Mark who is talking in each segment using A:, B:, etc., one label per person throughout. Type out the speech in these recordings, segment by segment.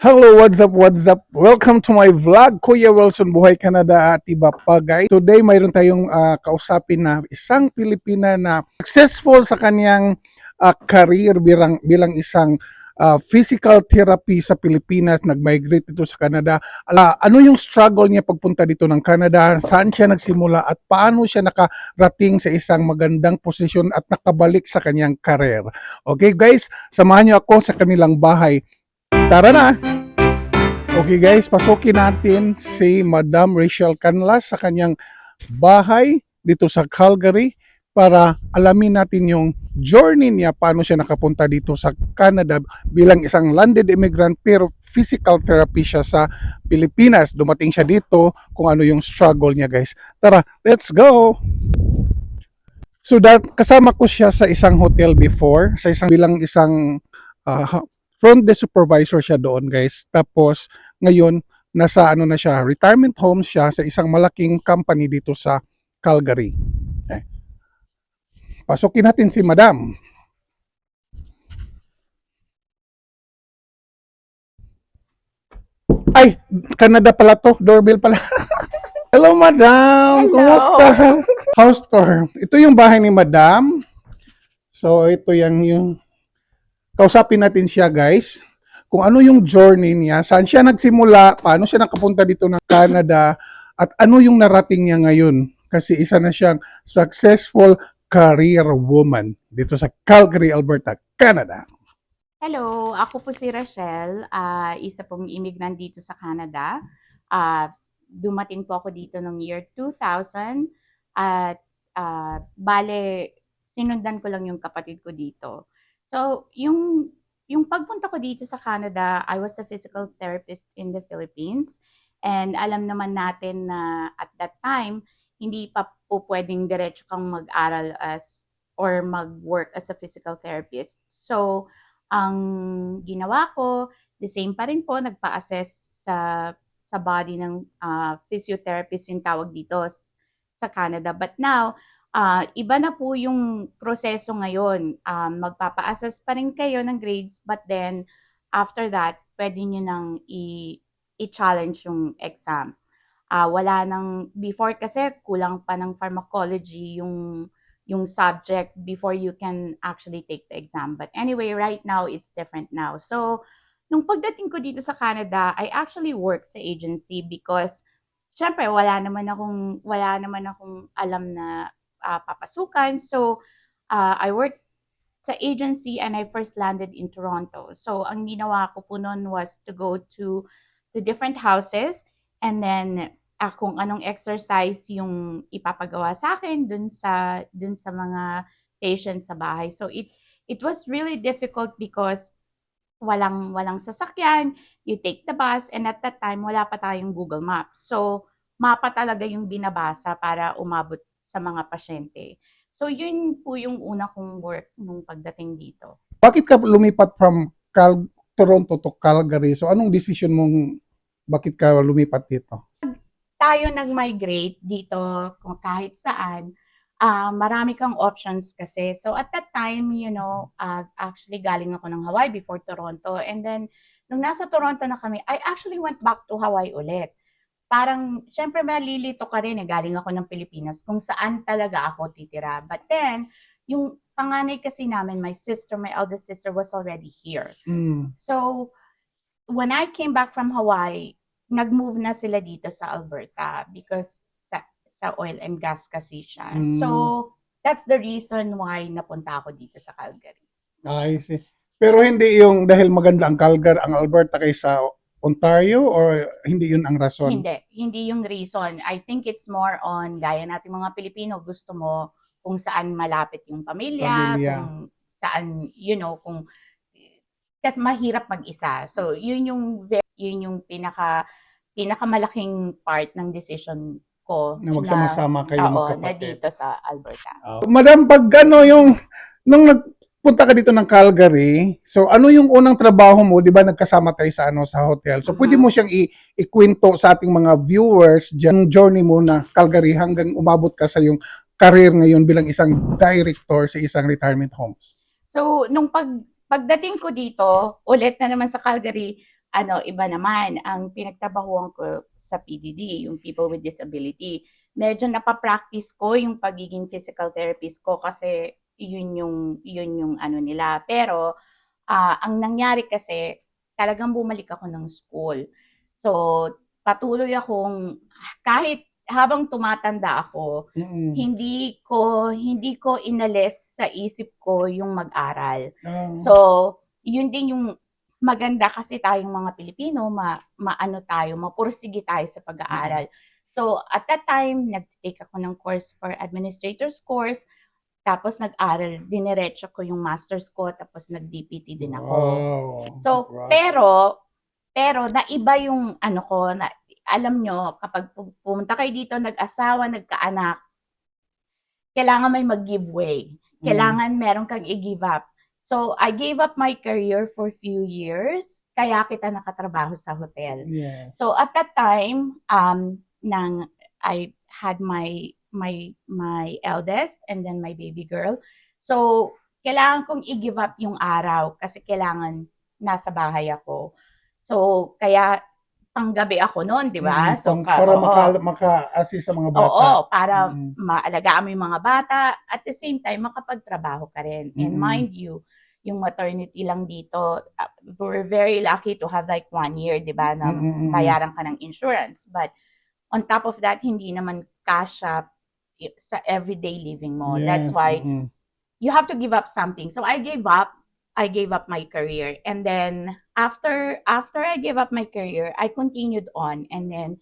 A: Hello, what's up, what's up? Welcome to my vlog, Kuya Wilson Buhay Canada at iba pa guys. Today, mayroon tayong ah, kausapin na isang Pilipina na successful sa kanyang ah, career bilang, bilang isang ah, physical therapy sa Pilipinas, nag-migrate dito sa Canada. Ala, ano yung struggle niya pagpunta dito ng Canada? Saan siya nagsimula at paano siya nakarating sa isang magandang posisyon at nakabalik sa kanyang career? Okay guys, samahan niyo ako sa kanilang bahay. Tara na! Okay guys, pasukin natin si Madam Rachel Canlas sa kanyang bahay dito sa Calgary para alamin natin yung journey niya paano siya nakapunta dito sa Canada bilang isang landed immigrant pero physical therapy siya sa Pilipinas. Dumating siya dito kung ano yung struggle niya guys. Tara, let's go! So that, kasama ko siya sa isang hotel before, sa isang bilang isang ah, front desk supervisor siya doon guys. Tapos ngayon nasa ano na siya, retirement home siya sa isang malaking company dito sa Calgary. Okay. Pasukin natin si Madam. Ay, Canada pala to, doorbell pala. Hello Madam,
B: Hello.
A: kumusta? House tour. Ito yung bahay ni Madam. So ito yung yung kausapin natin siya guys kung ano yung journey niya, saan siya nagsimula, paano siya nakapunta dito ng Canada, at ano yung narating niya ngayon. Kasi isa na siyang successful career woman dito sa Calgary, Alberta, Canada.
B: Hello, ako po si Rachel, ah, isa pong immigrant dito sa Canada. Ah, dumating po ako dito noong year 2000 at ah, bale, sinundan ko lang yung kapatid ko dito. So, yung yung pagpunta ko dito sa Canada, I was a physical therapist in the Philippines. And alam naman natin na at that time, hindi pa po pwedeng diretso kang mag-aral as or mag-work as a physical therapist. So, ang ginawa ko, the same pa rin po, nagpa-assess sa sa body ng ah, physiotherapist yung tawag dito sa Canada. But now, ah, iba na po yung proseso ngayon. Um, magpapa-assess pa rin kayo ng grades, but then after that, pwede nyo nang i- i-challenge yung exam. Ah, wala nang, before kasi kulang pa ng pharmacology yung yung subject before you can actually take the exam. But anyway, right now, it's different now. So, nung pagdating ko dito sa Canada, I actually work sa agency because, syempre, wala naman akong, wala naman akong alam na ah, papasukan. So, ah, I worked sa agency and I first landed in Toronto. So, ang ginawa ko po noon was to go to to different houses and then ah, kung anong exercise yung ipapagawa sa akin dun sa dun sa mga patients sa bahay. So it it was really difficult because walang walang sasakyan, you take the bus and at that time wala pa tayong Google Maps. So mapa talaga yung binabasa para umabot sa mga pasyente. So yun po yung una kong work nung pagdating dito.
A: Bakit ka lumipat from Cal Toronto to Calgary? So anong decision mong bakit ka lumipat dito?
B: tayo nag-migrate dito kahit saan, ah, marami kang options kasi. So at that time, you know, ah, actually galing ako ng Hawaii before Toronto. And then, nung nasa Toronto na kami, I actually went back to Hawaii ulit. Parang, syempre malilito ka rin eh, galing ako ng Pilipinas, kung saan talaga ako titira. But then, yung panganay kasi namin, my sister, my eldest sister was already here.
A: Mm.
B: So, when I came back from Hawaii, nag-move na sila dito sa Alberta because sa sa oil and gas kasi siya.
A: Mm.
B: So, that's the reason why napunta ako dito sa Calgary.
A: I see. Pero hindi yung dahil maganda ang Calgary, ang Alberta kaysa Ontario or hindi yun ang rason?
B: Hindi, hindi yung reason. I think it's more on gaya nating mga Pilipino, gusto mo kung saan malapit yung pamilya,
A: Pamilya.
B: kung saan, you know, kung kasi mahirap mag-isa. So, yun yung yun yung pinaka pinakamalaking part ng decision ko
A: Na magsama-sama kayo
B: oo, na dito sa Alberta.
A: Oh. Madam, pag ano yung, nung nagpunta ka dito ng Calgary, so ano yung unang trabaho mo, di ba nagkasama tayo sa ano sa hotel. So pwede
B: Mhm.
A: mo siyang i- ikwento sa ating mga viewers yung journey mo na Calgary hanggang umabot ka sa yung career ngayon bilang isang director sa isang retirement homes.
B: So, nung pag pagdating ko dito, ulit na naman sa Calgary, ano, iba naman, ang pinagtrabahuan ko sa PDD, yung People with Disability, medyo napapractice ko yung pagiging physical therapist ko kasi yun yung, yun yung ano nila. Pero, ah, ang nangyari kasi, talagang bumalik ako ng school. So, patuloy akong, kahit habang tumatanda ako,
A: Mm-mm.
B: hindi ko hindi ko inalis sa isip ko yung mag-aral.
A: Ah,
B: So, yun din yung maganda kasi tayong mga Pilipino, ma, maano tayo, mapursige tayo sa pag-aaral. So, at that time, nag-take ako ng course for administrator's course, tapos nag-aral, diniretso ko yung master's ko, tapos nag-DPT din ako.
A: wow.
B: So,
A: Wow.
B: pero, pero naiba yung ano ko, na, alam nyo, kapag pu- pumunta kayo dito, nag-asawa, nagkaanak, kailangan may mag-give way.
A: Mm.
B: Kailangan meron kang i-give up. So, I gave up my career for few years, kaya kita nakatrabaho sa hotel.
A: Yes.
B: So, at that time, um, nang I had my my my eldest and then my baby girl. So, kailangan kong i-give up yung araw kasi kailangan nasa bahay ako. So, kaya panggabi ako noon, di ba?
A: Mm,
B: So,
A: pang- para
B: oo.
A: maka, maka-assist sa mga bata.
B: Oo, para
A: Mm.
B: maalagaan mo yung mga bata at the same time makapagtrabaho ka rin. And
A: Mm.
B: mind you, yung maternity lang dito, uh, we're very lucky to have like one year, di ba, na
A: Mm, mm,
B: bayaran ka ng insurance. But on top of that, hindi naman kasha sa everyday living mo. That's
A: Yes,
B: why
A: mm-mm.
B: you have to give up something. So I gave up. I gave up my career, and then after after I gave up my career, I continued on, and then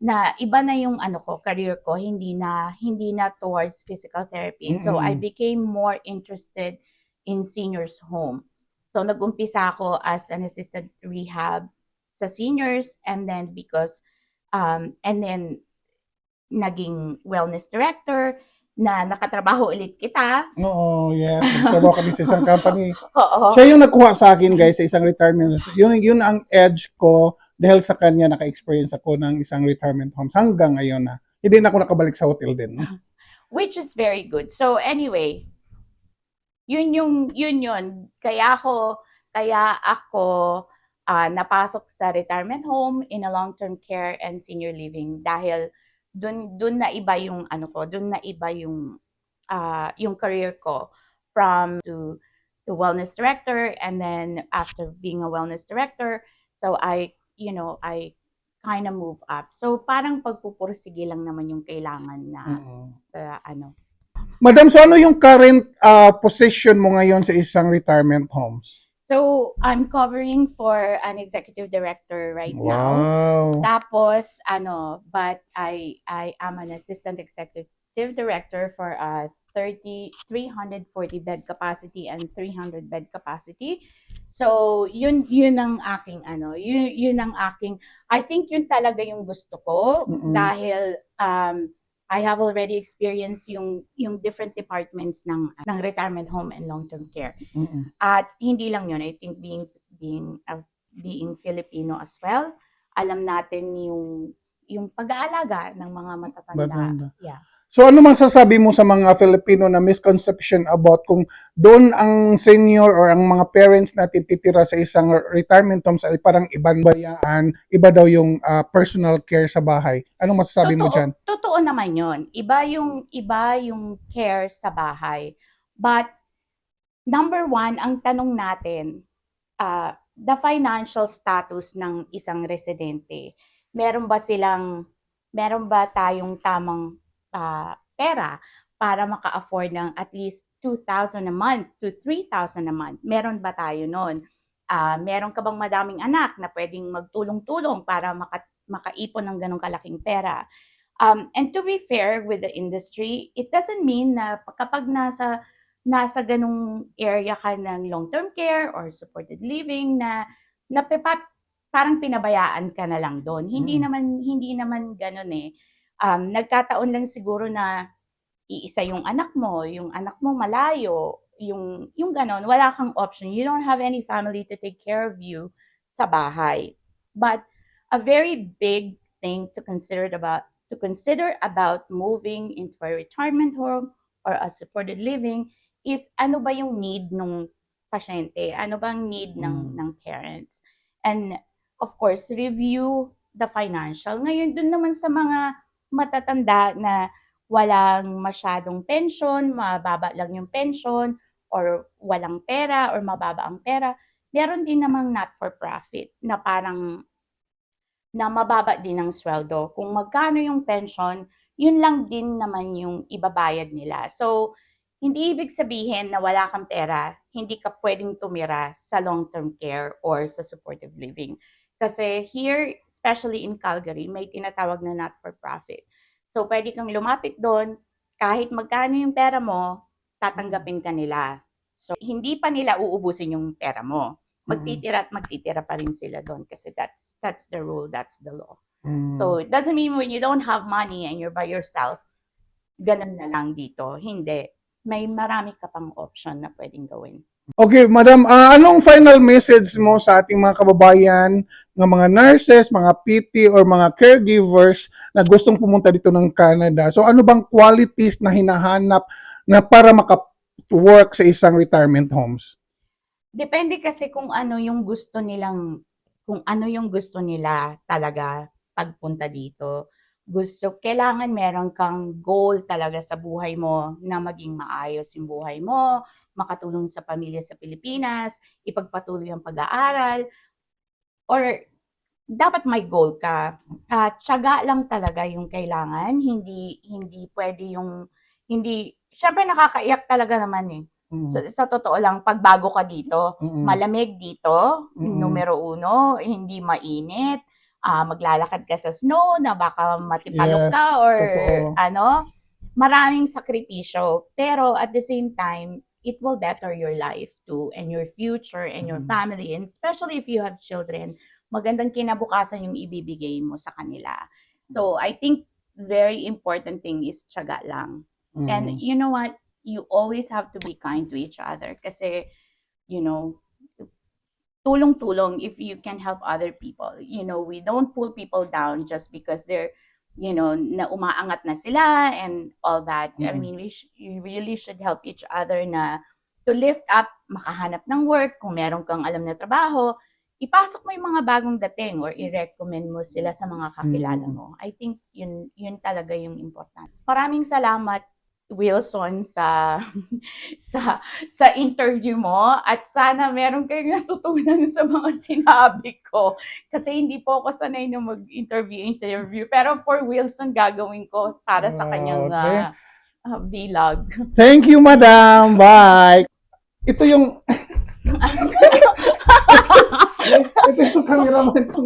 B: na iba na yung ano ko career ko hindi na hindi na towards physical therapy so I became more interested in seniors home so nagumpisa ako as an assistant rehab sa seniors and then because um and then naging wellness director na nakatrabaho ulit kita
A: Oo, yes. Nagtrabaho kami sa isang company.
B: oo
A: Siya yung nagkuha sa akin, guys, sa isang retirement. Yun, yun ang edge ko dahil sa kanya naka-experience ako ng isang retirement homes hanggang ngayon na. Hindi na ako nakabalik sa hotel din.
B: which is very good. So anyway, yun yung yun yun. Kaya ako kaya ako ah, napasok sa retirement home in a long-term care and senior living dahil dun dun na iba yung ano ko, dun na iba yung ah, yung career ko from to to wellness director and then after being a wellness director, so I you know, I kind of move up. So parang pagpupursige lang naman yung kailangan na
A: Oo.
B: sa ano.
A: Madam, so ano yung current ah, position mo ngayon sa isang retirement homes?
B: So, I'm covering for an executive director right now.
A: Wow.
B: Tapos, ano, but I I am an assistant executive director for a 30, 340 bed capacity and 300 bed capacity. So, yun, yun ang aking, ano, yun, yun ang aking, I think yun talaga yung gusto ko
A: Mm-mm.
B: dahil um, I have already experienced yung, yung different departments ng, ng retirement home and long-term care.
A: Mm-mm.
B: At hindi lang yun, I think being being uh, being Filipino as well, alam natin yung yung pag-aalaga ng mga matatanda.
A: Matanda.
B: Yeah.
A: So ano man sasabi mo sa mga Filipino na misconception about kung doon ang senior or ang mga parents natin titira sa isang retirement homes ay parang ibang bayaan, iba daw yung ah, personal care sa bahay. Anong masasabi mo
B: totoo,
A: dyan?
B: Totoo naman yun. Iba yung iba yung care sa bahay. But number one, ang tanong natin, uh, the financial status ng isang residente. Meron ba silang, meron ba tayong tamang ah, pera para maka-afford ng at least 2,000 a month to 3,000 a month? Meron ba tayo noon? Ah, meron ka bang madaming anak na pwedeng magtulong-tulong para maka, makaipon ng ganong kalaking pera? Um, and to be fair with the industry, it doesn't mean na kapag nasa nasa ganung area ka ng long-term care or supported living na na pepa- parang pinabayaan ka na lang doon. Hindi
A: Mm.
B: naman hindi naman ganun eh. Um, nagkataon lang siguro na iisa yung anak mo, yung anak mo malayo, yung yung ganon, wala kang option. You don't have any family to take care of you sa bahay. But a very big thing to consider about to consider about moving into a retirement home or a supported living is ano ba yung need ng pasyente? Ano bang need ng
A: Mm.
B: ng parents? And of course, review the financial. Ngayon, dun naman sa mga matatanda na walang masyadong pension, mababa lang yung pension, or walang pera, or mababa ang pera, meron din namang not-for-profit na parang na mababa din ang sweldo. Kung magkano yung pension, yun lang din naman yung ibabayad nila. So, hindi ibig sabihin na wala kang pera, hindi ka pwedeng tumira sa long-term care or sa supportive living. Kasi here, especially in Calgary, may tinatawag na not-for-profit. So, pwede kang lumapit doon, kahit magkano yung pera mo, tatanggapin ka nila. So, hindi pa nila uubusin yung pera mo. Magtitira at magtitira pa rin sila doon kasi that's that's the rule, that's the law.
A: Mm.
B: So, it doesn't mean when you don't have money and you're by yourself, ganun na lang dito. Hindi. May marami ka pang option na pwedeng gawin.
A: Okay, madam, ah, anong final message mo sa ating mga kababayan, ng mga nurses, mga PT, or mga caregivers na gustong pumunta dito ng Canada? So, ano bang qualities na hinahanap na para maka-work sa isang retirement homes?
B: Depende kasi kung ano yung gusto nilang, kung ano yung gusto nila talaga pagpunta dito. Gusto, kailangan meron kang goal talaga sa buhay mo na maging maayos yung buhay mo, makatulong sa pamilya sa Pilipinas, ipagpatuloy ang pag-aaral, or dapat may goal ka. Ah, tiyaga lang talaga yung kailangan, hindi hindi pwede yung hindi syempre nakakaiyak talaga naman eh.
A: Mm.
B: Sa, sa totoo lang, pag bago ka dito,
A: Mm-mm.
B: malamig dito,
A: Mm-mm.
B: numero uno, hindi mainit, ah maglalakad ka sa snow na baka matipalok
A: Yes,
B: ka or
A: totoo.
B: ano, maraming sakripisyo. Pero at the same time, it will better your life too and your future and your
A: Mhm.
B: family and especially if you have children, magandang kinabukasan yung ibibigay mo sa kanila. So I think very important thing is tiyaga lang.
A: Mm.
B: And you know what? You always have to be kind to each other kasi, you know, tulong-tulong if you can help other people. You know, we don't pull people down just because they're, you know, na umaangat na sila and all that. I
A: Mhm.
B: mean, we, sh- we really should help each other na to lift up, makahanap ng work, kung meron kang alam na trabaho, ipasok mo yung mga bagong dating or i-recommend mo sila sa mga kakilala
A: Mm.
B: mo. I think yun, yun talaga yung important. Maraming salamat Wilson sa sa sa interview mo at sana meron kayong natutunan sa mga sinabi ko kasi hindi po ako sanay na mag-interview interview pero for Wilson gagawin ko para sa kanyang
A: Okay.
B: ah, ah, vlog.
A: Thank you, madam. Bye. Ito yung... Ito yung cameraman ko.